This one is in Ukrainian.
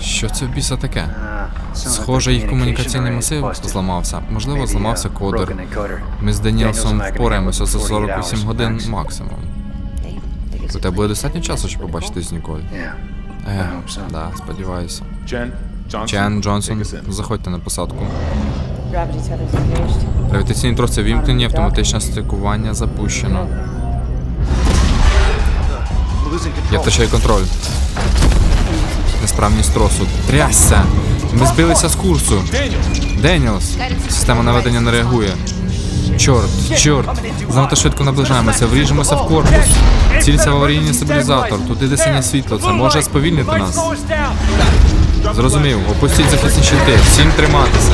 Що це в біса таке? Схоже, їх комунікаційний масив зламався. Можливо, зламався кодер. Ми з Даніелсом впораємося за 48 годин максимум. У тебе буде достатньо часу, щоб побачитись з Ніколь. Е, да, сподіваюся. Чен, Джонсон, заходьте на посадку. Гравітаційні троси вімкнені, автоматичне стикування запущено. Я втрачаю контроль. Несправність тросу. Трясся! Ми збилися з курсу. Деніелс! Система наведення не реагує. Чорт, чорт! Занадто швидко наближаємося, вріжемося в корпус. Цілься в аварійний стабілізатор. Тут де синє світло. Це може сповільнити нас. Зрозумів, опустіть захисні щити. Всім триматися.